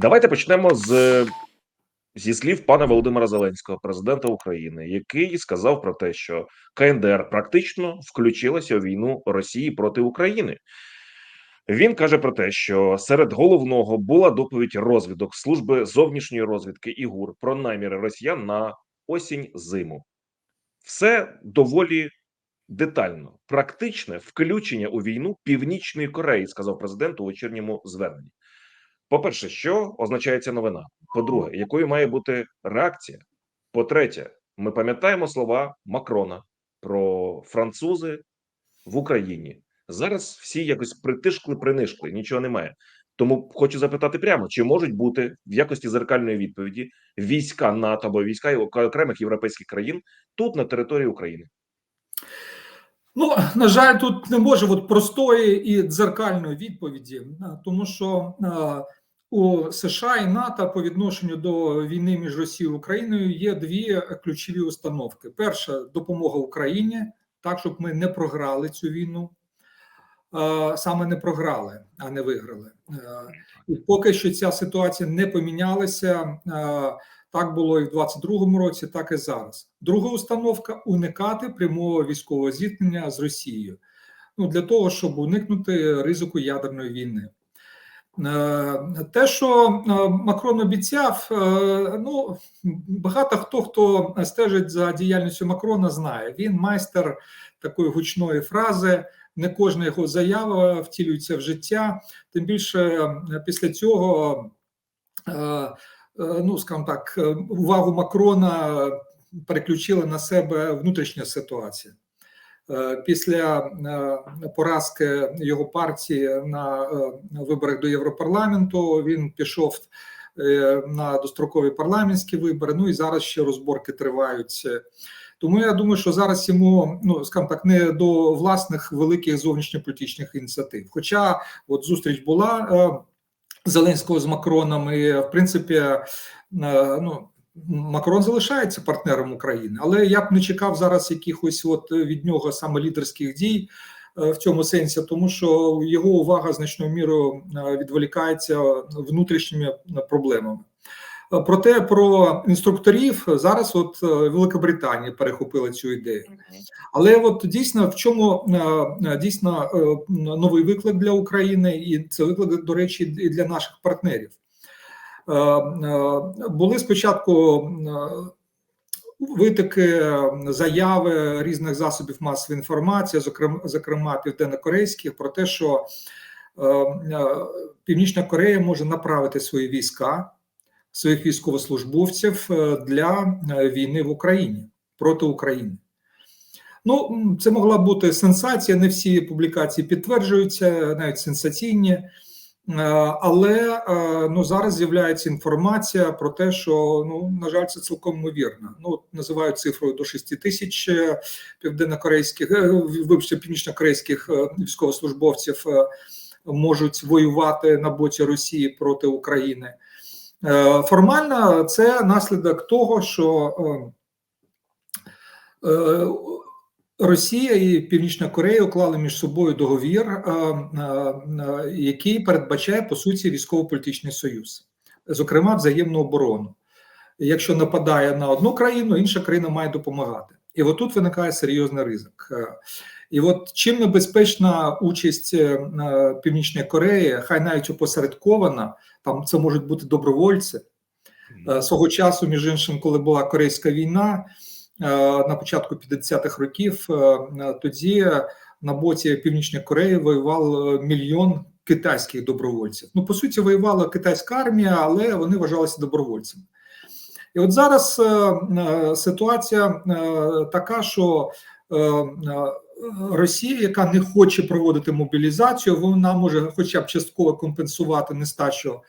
Давайте почнемо з зі слів пана Володимира Зеленського, президента України, який сказав про те, що КНДР практично включилася у війну Росії проти України. Він каже про те, що серед головного була доповідь розвідок служби зовнішньої розвідки і ГУР про наміри росіян на осінь зиму. Все доволі детально, практичне включення у війну Північної Кореї, сказав президент у вечірньому зверненні. По-перше, що означає ця новина? По-друге, якою має бути реакція? По-третє, ми пам'ятаємо слова Макрона про французи в Україні. Зараз всі якось притишкли, принишкли, нічого немає. Тому хочу запитати прямо: чи можуть бути в якості зеркальної відповіді війська НАТО або війська окремих європейських країн тут на території України? Ну, на жаль, тут не може от простої і дзеркальної відповіді, тому що у США і НАТО по відношенню до війни між Росією і Україною є дві ключові установки: перша допомога Україні, так щоб ми не програли цю війну, саме не програли, а не виграли. І поки що ця ситуація не помінялася. Так було і в 22-му році, так і зараз. Друга установка уникати прямого військового зіткнення з Росією. Ну для того, щоб уникнути ризику ядерної війни. Те, що Макрон обіцяв, ну багато хто хто стежить за діяльністю Макрона, знає. Він майстер такої гучної фрази. Не кожна його заява втілюється в життя. Тим більше після цього ну скажімо так, увагу Макрона переключила на себе внутрішня ситуація. Після поразки його партії на виборах до Європарламенту він пішов на дострокові парламентські вибори. Ну і зараз ще розборки тривають. Тому я думаю, що зараз йому ну скажімо так, не до власних великих зовнішньополітичних ініціатив. Хоча от зустріч була Зеленського з Макроном, і в принципі, е, ну. Макрон залишається партнером України, але я б не чекав зараз якихось от від нього саме лідерських дій е, в цьому сенсі, тому що його увага значною мірою е, відволікається внутрішніми проблемами. Проте про інструкторів зараз, от Великобританія перехопила цю ідею, але от дійсно в чому дійсно новий виклик для України, і це виклик, до речі, і для наших партнерів. Були спочатку витоки заяви різних засобів масової інформації, зокрема зокрема південно-корейських, про те, що Північна Корея може направити свої війська своїх військовослужбовців е, для е, війни в Україні проти України. Ну, це могла бути сенсація. Не всі публікації підтверджуються, навіть сенсаційні. Е, але ну зараз з'являється інформація про те, що ну на жаль, це цілком ймовірно. Ну називають цифрою до 6 тисяч південнокорейських вибачте, північнокорейських військовослужбовців можуть воювати на боці Росії проти України. Е, формально це наслідок того, що е, е, Росія і Північна Корея уклали між собою договір, який передбачає по суті військово-політичний союз, зокрема взаємну оборону. Якщо нападає на одну країну, інша країна має допомагати. І от тут виникає серйозний ризик. І от чим небезпечна участь Північної Кореї, хай навіть опосередкована, там це можуть бути добровольці. Е, свого часу, між іншим, коли була Корейська війна е, на початку 50-х років, е, тоді на боці Північної Кореї воював мільйон китайських добровольців. Ну, по суті, воювала китайська армія, але вони вважалися добровольцями. І от зараз ситуація така, що Росія, яка не хоче проводити мобілізацію, вона може, хоча б частково компенсувати нестачу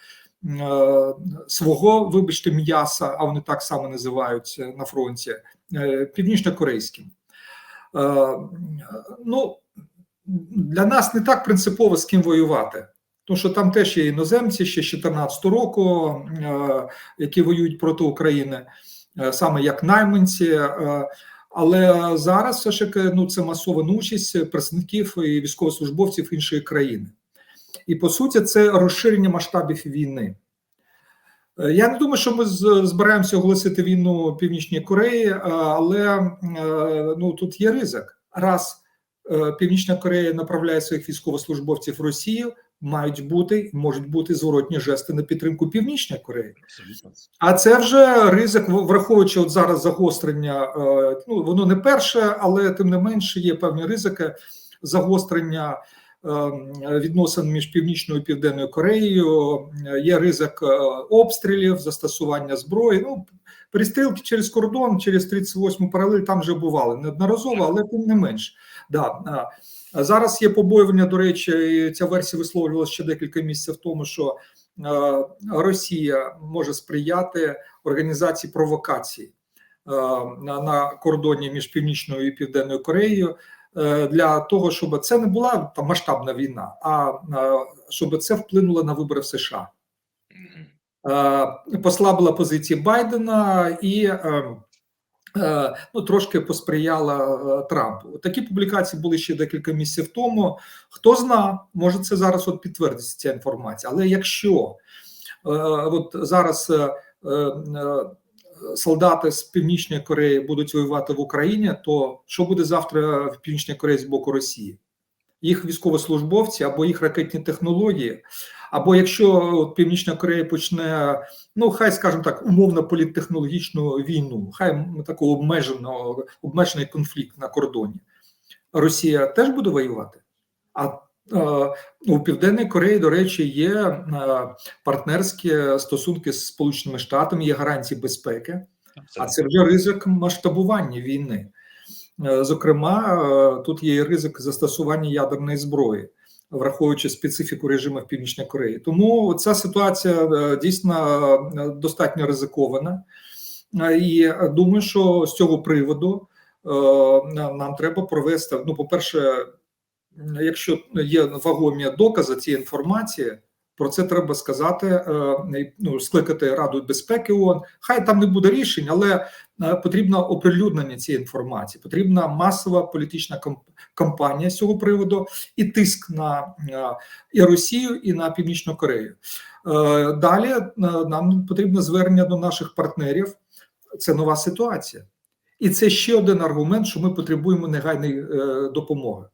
е, свого, вибачте, м'яса, а вони так само називаються на фронті, е, північно-корейським. Е, ну, для нас не так принципово з ким воювати. Тому що там теж є іноземці ще з 2014 року, які воюють проти України, саме як найманці. Але зараз все ж таки ну це масована участь представників і військовослужбовців іншої країни, і по суті, це розширення масштабів війни. Е, Я не думаю, що ми збираємося оголосити війну Північній Кореї, е, але е, ну тут є ризик. Раз Північна Корея направляє своїх військовослужбовців в Росію, мають бути можуть бути зворотні жести на підтримку Північної Кореї. А це вже ризик, враховуючи от зараз загострення. Ну воно не перше, але тим не менше є певні ризики загострення відносин між північною і південною Кореєю. Е, Є ризик е, обстрілів, застосування зброї. Ну перестрілки через кордон, через 38 паралель там вже бували неодноразово, але тим не менш. Да. а Зараз є побоювання. До речі, і ця версія висловлювалася ще декілька місяців тому, що е, Росія може сприяти організації провокацій е, на, кордоні між північною і південною Кореєю е, для того, щоб це не була там масштабна війна, а е, щоб це вплинуло на вибори в США. Е, послабила позиції Байдена і е, е, ну, трошки посприяла е, Трампу. Такі публікації були ще декілька місяців тому. Хто зна, може це зараз от підтвердиться ця інформація. Але якщо е, от зараз е, е, е, солдати з Північної Кореї будуть воювати в Україні, то що буде завтра в Північній Кореї з боку Росії? Їх військовослужбовці або їх ракетні технології, або якщо Північна Корея почне, ну хай скажімо так, умовно політтехнологічну війну, хай таку обмеженого обмежений конфлікт на кордоні, Росія теж буде воювати. А у Південній Кореї, до речі, є партнерські стосунки з Сполученими Штатами, є гарантії безпеки, а це вже ризик масштабування війни. Е, Зокрема, е, тут є ризик застосування ядерної зброї, враховуючи специфіку режиму в Північній Кореї. Тому ця ситуація е, дійсно достатньо ризикована. І думаю, що з цього приводу нам треба провести. Ну, по-перше, якщо є вагомі докази цієї інформації, про це треба сказати, е, ну, скликати Раду безпеки ООН. Хай там не буде рішень, але е, потрібно оприлюднення цієї інформації, потрібна масова політична кампанія з цього приводу і тиск на е, і Росію, і на Північну Корею. Далі нам потрібно звернення до наших партнерів. Це нова ситуація, і це ще один аргумент, що ми потребуємо негайної допомоги.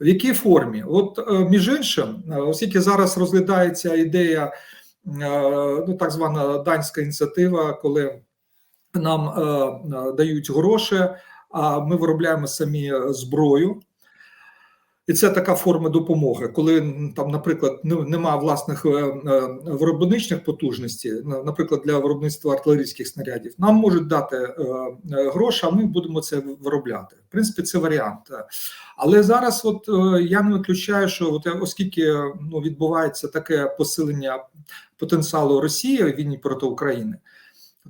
В якій формі? От е, між іншим, е, оскільки зараз розглядається ідея, е, ну так звана данська ініціатива, коли нам дають гроші, а ми виробляємо самі зброю. І це така форма допомоги, коли там, наприклад, не- нема власних е, е, виробничних потужностей, наприклад, для виробництва артилерійських снарядів, нам можуть дати е, гроші, а ми будемо це виробляти. В принципі, це варіант. Але зараз, от я не виключаю, що от, оскільки ну, відбувається таке посилення потенціалу Росії в війні проти України,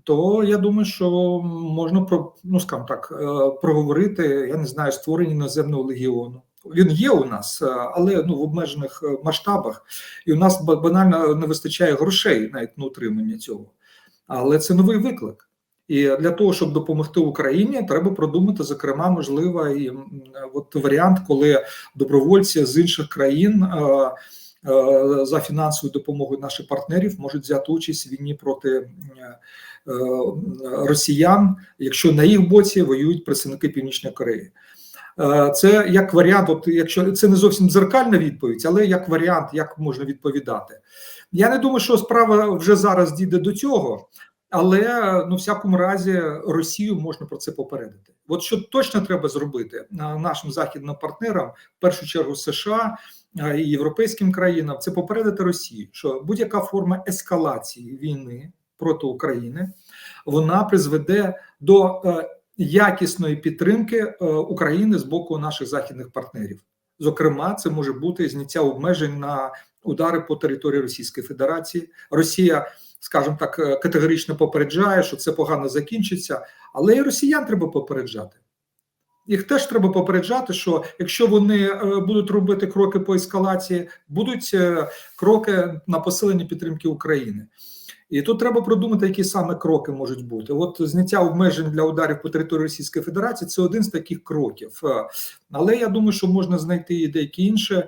то я думаю, що можна про ну скажімо так проговорити. Я не знаю, створення іноземного легіону. Він є у нас, е, але ну в обмежених е, масштабах, і у нас ба- банально не вистачає грошей навіть на утримання цього. Але це новий виклик. І для того, щоб допомогти Україні, треба продумати, зокрема, можливо, і от варіант, коли добровольці з інших країн е, за фінансовою допомогою наших партнерів можуть взяти участь в війні проти росіян, якщо на їх боці воюють представники Північної Кореї. Е, Це як варіант, от якщо це не зовсім дзеркальна відповідь, але як варіант, як можна відповідати. Я не думаю, що справа вже зараз дійде до цього, але ну, всякому разі, Росію можна про це попередити. От що точно треба зробити е, нашим західним партнерам, в першу чергу США е, і європейським країнам, це попередити Росію, що будь-яка форма ескалації війни проти України вона призведе до якісної підтримки е, України з боку наших західних партнерів. Зокрема, це може бути зняття обмежень на удари по території Російської Федерації. Росія, скажімо так, е, категорично попереджає, що це погано закінчиться, але і росіян треба попереджати. Їх теж треба попереджати, що якщо вони е, будуть робити кроки по ескалації, будуть кроки на посилення підтримки України. І тут треба продумати, які саме кроки можуть бути. От зняття обмежень для ударів по території Російської Федерації це один з таких кроків. Е, Але я думаю, що можна знайти і деякі інші.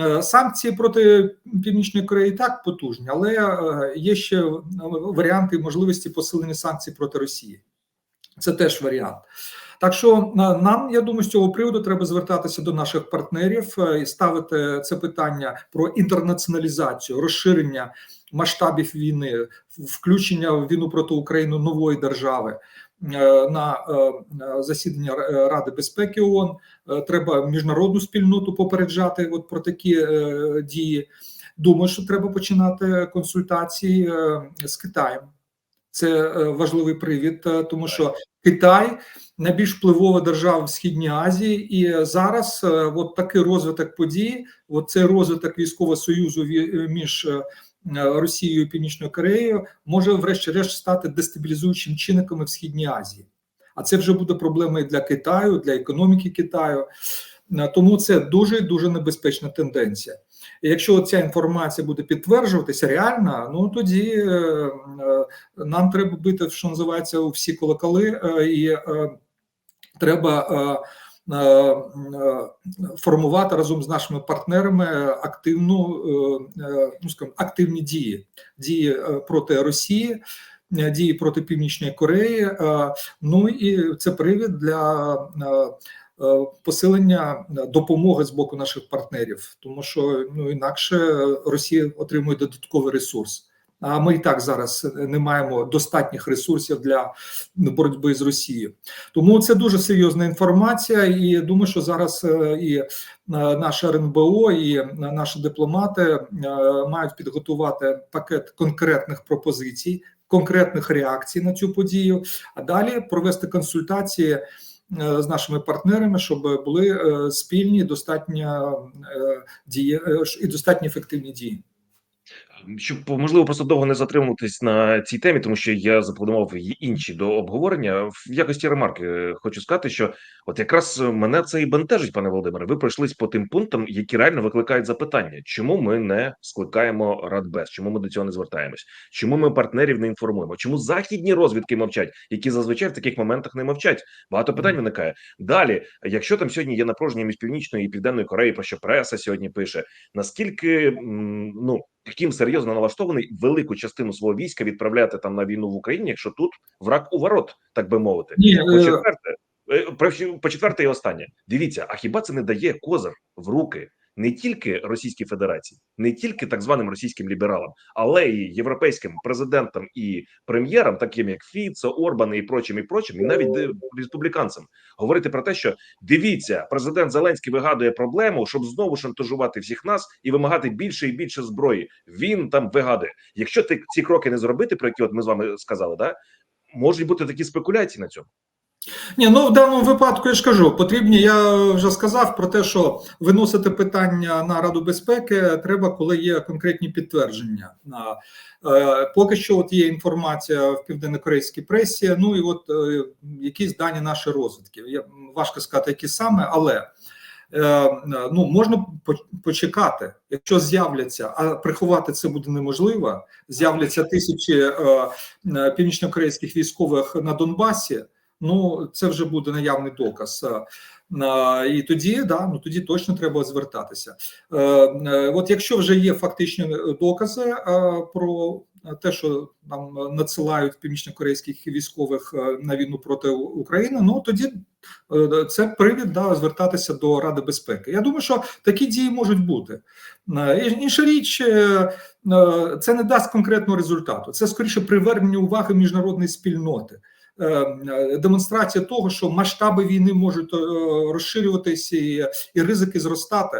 Е, Санкції проти Північної Кореї так потужні, але е, є ще е, варіанти можливості посилення санкцій проти Росії. Це теж варіант. Так що е, нам, я думаю, з цього приводу треба звертатися до наших партнерів е, і ставити це питання про інтернаціоналізацію, розширення масштабів війни, включення в війну проти України нової держави е, на засідання Ради безпеки ООН. Треба міжнародну спільноту попереджати от про такі дії. Думаю, що треба починати консультації з Китаєм. Це е, важливий привід, е, тому що Китай найбільш впливова держава в Східній Азії, і зараз е, от такий розвиток подій, от цей розвиток військового союзу між Росією і Північною Кореєю може, врешті-решт, стати дестабілізуючим чинниками в Східній Азії. А це вже буде проблемою для Китаю, для економіки Китаю. Тому це дуже дуже небезпечна тенденція. І якщо ця інформація буде підтверджуватися реально, ну тоді е, е, нам треба бити, що називається, у всі колоколи, е, і треба формувати разом з нашими партнерами активну, ну скажімо, активні дії, дії проти Росії. Дії проти Північної Кореї, ну і це привід для посилення допомоги з боку наших партнерів, тому що ну інакше Росія отримує додатковий ресурс. А ми і так зараз не маємо достатніх ресурсів для боротьби з Росією. Тому це дуже серйозна інформація, і думаю, що зараз е, і е, наше РНБО, і наші дипломати е, мають підготувати пакет конкретних пропозицій, конкретних реакцій на цю подію, а далі провести консультації е, з нашими партнерами, щоб були е, спільні, достатньо е, дії е, і достатньо ефективні дії. Щоб можливо просто довго не затримуватись на цій темі, тому що я запланував інші до обговорення. В якості ремарки е, хочу сказати, що от якраз мене це і бентежить, пане Володимире. Ви пройшлись по тим пунктам, які реально викликають запитання, чому ми не скликаємо Радбез, чому ми до цього не звертаємось, чому ми партнерів не інформуємо, чому західні розвідки мовчать, які зазвичай в таких моментах не мовчать. Багато питань виникає. Далі, якщо там сьогодні є напруження між північною і південною Кореєю, про що преса сьогодні пише, наскільки ну Ким серйозно налаштований велику частину свого війська відправляти там на війну в Україні, якщо тут враг у ворот, так би мовити. Ні, По е, четверте, е, по четверте і останнє. Дивіться, а хіба це не дає козир в руки не тільки Російській Федерації, не тільки так званим російським лібералам, але і європейським президентам і прем'єрам, таким як Фіцо, Орбан і прочим, і прочим, і навіть республіканцям, говорити про те, що дивіться, президент Зеленський вигадує проблему, щоб знову шантажувати всіх нас і вимагати більше і більше зброї. Він там вигадує. Якщо ти ці кроки не зробити, про які от ми з вами сказали, да можуть бути такі спекуляції на цьому. Ні, ну в даному випадку я ж кажу, потрібні. Я вже сказав про те, що виносити питання на Раду безпеки треба, коли є конкретні підтвердження. Е, поки що, от є інформація в південно-корейській пресі. Ну і от е, якісь дані нашої розвідки. Важко сказати, які саме, але. е, Ну, можна почекати, якщо з'являться, а приховати це буде неможливо. З'являться тисячі північнокорейських військових на Донбасі ну це вже буде наявний доказ. Е, І тоді да, ну тоді точно треба звертатися. Е, е, От якщо вже є фактичні докази про те, що нам надсилають північнокорейських військових на війну проти України, ну тоді це привід да, звертатися до Ради безпеки. Я думаю, що такі дії можуть бути. Інша річ, це не дасть конкретного результату. Це скоріше привернення уваги міжнародної спільноти демонстрація того, що масштаби війни можуть е, розширюватись і, і ризики зростати.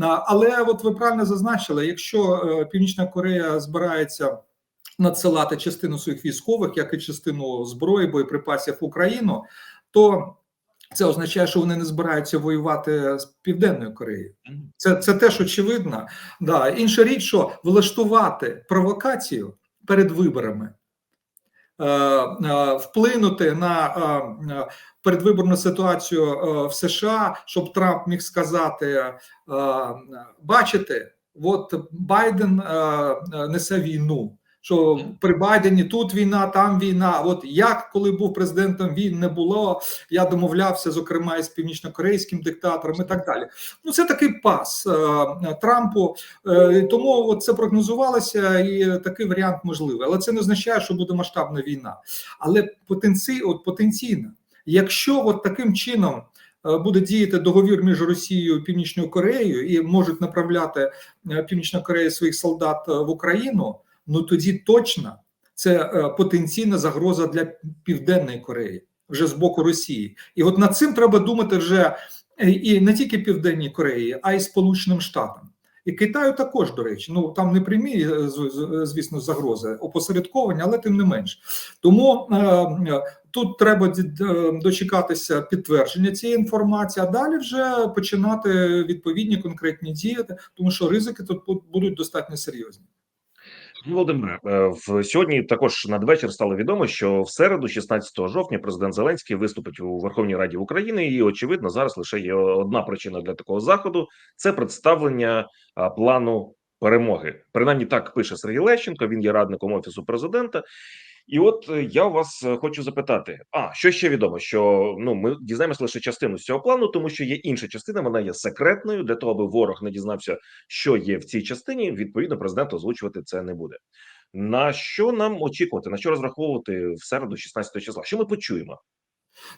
Але от ви правильно зазначили, якщо е, Північна Корея збирається надсилати частину своїх військових, як і частину зброї, боєприпасів в Україну, то це означає, що вони не збираються воювати з Південною Кореєю. Це, це теж очевидно. Да. Інша річ, що влаштувати провокацію перед виборами, е, е, вплинути на е, е, передвиборну ситуацію е, в США, щоб Трамп міг сказати: е, бачите, от Байден е, е, несе війну. Що при Байдені тут війна, там війна. От як коли був президентом, війн не було. Я домовлявся, зокрема, із північнокорейським диктатором і так далі. Ну це такий пас е, Трампу. Е, тому от це прогнозувалося, і такий варіант можливий. Але це не означає, що буде масштабна війна. Але потенці, от потенційно, якщо от таким чином. е, Буде діяти договір між Росією і Північною Кореєю і можуть направляти Північна Корея своїх солдат в Україну. Ну тоді точно це е, потенційна загроза для Південної Кореї вже з боку Росії. І от над цим треба думати вже е, і не тільки Південній Кореї, а й Сполученим Штатам. І Китаю також, до речі, ну там не прямі, е, звісно, загрози, опосередковані, але тим не менш. Тому е, тут треба дочекатися підтвердження цієї інформації, а далі вже починати відповідні конкретні дії, тому що ризики тут будуть достатньо серйозні. Володимире, в сьогодні також надвечір стало відомо, що в середу, 16 жовтня, президент Зеленський виступить у Верховній Раді України, і очевидно, зараз лише є одна причина для такого заходу: це представлення плану перемоги. Принаймні так пише Сергій Лещенко. Він є радником офісу президента. І от е, я вас е, хочу запитати: а що ще відомо? Що ну ми дізнаємося лише частину з цього плану, тому що є інша частина, вона є секретною для того, аби ворог не дізнався, що є в цій частині. Відповідно, президент озвучувати це не буде. На що нам очікувати? На що розраховувати в середу, 16 числа? Що ми почуємо?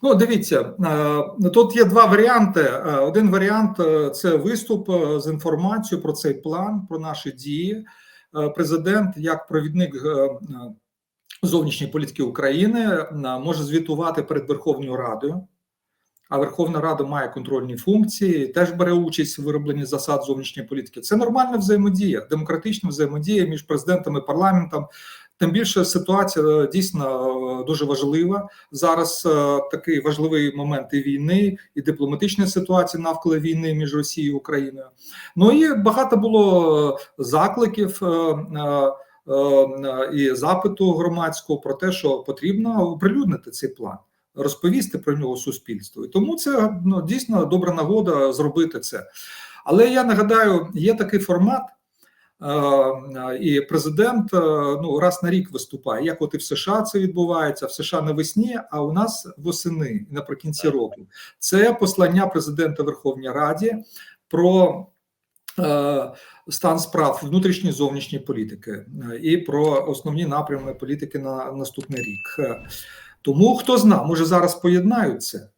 Ну, дивіться, е, тут є два варіанти. Один варіант це виступ з інформацією про цей план, про наші дії. Президент, як провідник зовнішньої політики України, може звітувати перед Верховною Радою. А Верховна Рада має контрольні функції, теж бере участь у виробленні засад зовнішньої політики. Це нормальна взаємодія, демократична взаємодія між президентом і парламентом. Тим більше ситуація е, дійсно е, дуже важлива. Зараз е, такий важливий момент і війни, і дипломатичної ситуації навколо війни між Росією і Україною. Ну і багато було закликів. Е, І запиту громадського про те, що потрібно оприлюднити цей план, розповісти про нього суспільству. І тому це ну, дійсно добра нагода зробити це. Але я нагадаю, є такий формат, е, і президент е, ну раз на рік виступає. Як от і в США це відбувається, в США навесні, а у нас восени наприкінці року. Це послання президента Верховній Раді про. Е, Стан справ внутрішньої зовнішньої політики е, і про основні напрями політики на наступний рік. Е, Тому хто зна, може зараз поєднають це.